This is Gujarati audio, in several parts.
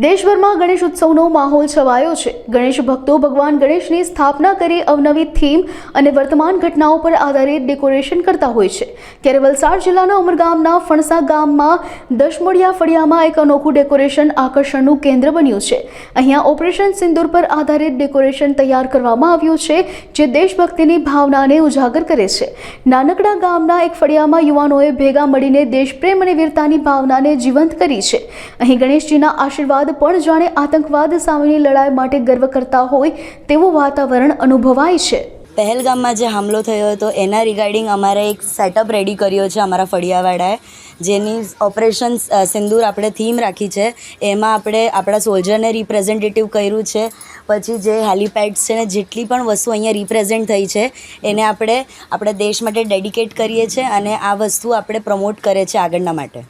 દેશભરમાં ગણેશ ઉત્સવનો માહોલ છવાયો છે. ગણેશ ભક્તો ભગવાન ગણેશની સ્થાપના કરી અવનવી થીમ અને વર્તમાન ઘટનાઓ પર આધારિત ડેકોરેશન કરતા હોય છે. ત્યારે વલસાડ જિલ્લાના ઉમરગામના ફણસા ગામમાં દશમોડિયા ફળિયામાં એક અનોખું ડેકોરેશન આકર્ષણનું કેન્દ્ર બન્યું છે. અહીંયા ઓપરેશન સિંદૂર પર આધારિત ડેકોરેશન તૈયાર કરવામાં આવ્યું છે, જે દેશભક્તિની ભાવનાને ઉજાગર કરે છે. નાનકડા ગામના એક ફળિયામાં યુવાનોએ ભેગા મળીને દેશપ્રેમ અને વીરતાની ભાવનાને જીવંત કરી છે. અહીં ગણેશજીના આશીર્વાદ પણ જાણે આતંકવાદ સામેની લડાઈ માટે ગર્વ કરતા હોય તેવું વાતાવરણ અનુભવાય છે. પહેલગામમાં જે હામલો થયો હતો એના રિગાર્ડિંગ અમારે એક સેટઅપ રેડી કર્યો છે અમારા ફળિયાવાળાએ જેની ઓપરેશન સિંદૂર આપણે થીમ રાખી છે. એમાં આપણે આપણા સોલ્જરને રિપ્રેઝેન્ટેટિવ કર્યું છે. પછી જે હેલિપેડ્સ છે ને જેટલી પણ વસ્તુ અહીંયા રિપ્રેઝેન્ટ થઈ છે એને આપણે આપણા દેશ માટે ડેડિકેટ કરીએ છીએ અને આ વસ્તુ આપણે પ્રમોટ કરે છે આગળના માટે.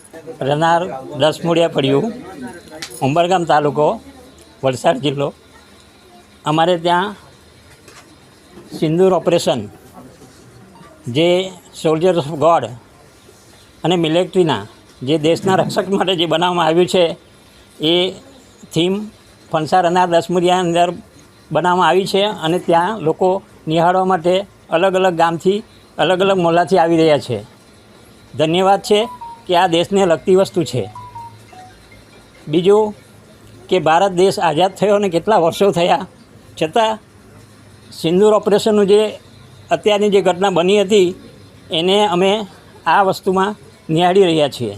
રનાર દસ મૂળિયા પડ્યું ઉંબરગામ તાલુકો, વલસાડ જિલ્લો. અમારે ત્યાં સિંદૂર ઓપરેશન, જે સોલ્જર્સ ઓફ ગોડ અને મિલિટરીના, જે દેશના રક્ષક માટે જે બનાવવામાં આવ્યું છે, એ થીમ ફણસા અનાર દસમુરિયા અંદર બનાવવામાં આવી છે અને ત્યાં લોકો નિહાળવા માટે અલગ અલગ ગામથી, અલગ અલગ મોલાથી આવી રહ્યા છે. ધન્યવાદ છે કે આ દેશને લગતી વસ્તુ છે. બીજું કે ભારત દેશ આઝાદ થયો ને કેટલા વર્ષો થયા? છતાં સિંદૂર ઓપરેશનનું જે અત્યારની જે ઘટના બની હતી, એને અમે આ વસ્તુમાં નિહાળી રહ્યા છીએ.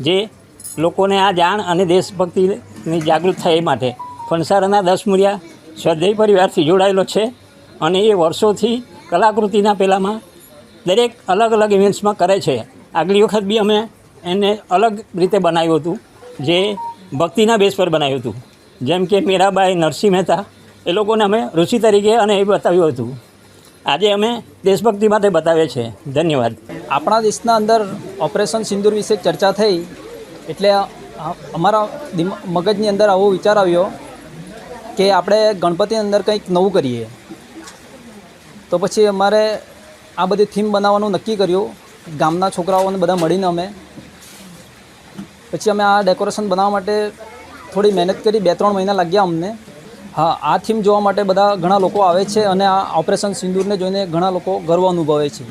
જે લોકોને આ જાણ અને દેશભક્તિની જાગૃત થાય એ માટે. ફણસારાના દસ મૂળિયા સ્વાધ્યાય પરિવારથી જોડાયેલો છે અને એ વર્ષોથી કલાકૃતિના પેલામાં દરેક અલગ અલગ ઇવેન્ટ્સમાં કરે છે. આગલી વખત બી અમે એને અલગ રીતે બનાવ્યું હતું. જે ભક્તિના બેસ પર બનાવ્યું હતું. જેમ કે મીરાબાઈ નરસિંહ મહેતા, એ લોકોને અમે ઋષિ તરીકે અને એ બતાવ્યું હતું. આજે અમે દેશભક્તિ માટે બતાવીએ છીએ. ધન્યવાદ. આપણા દેશના અંદર ઓપરેશન સિંદૂર વિશે ચર્ચા થઈ, એટલે અમારા મગજની અંદર આવો વિચાર આવ્યો કે આપણે ગણપતિની અંદર કંઈક નવું કરીએ. તો પછી અમારે આ બધી થીમ બનાવવાનું નક્કી કર્યું. ગામના છોકરાઓને બધા મળીને અમે પછી અમે આ ડેકોરેશન બનાવવા માટે થોડી મહેનત કરી, બે ત્રણ મહિના લાગ્યા અમને. હા, આ થીમ જોવા માટે બધા ઘણા લોકો આવે છે અને આ ઓપરેશન સિંદૂરને જોઈને ઘણા લોકો ગર્વ અનુભવે છે.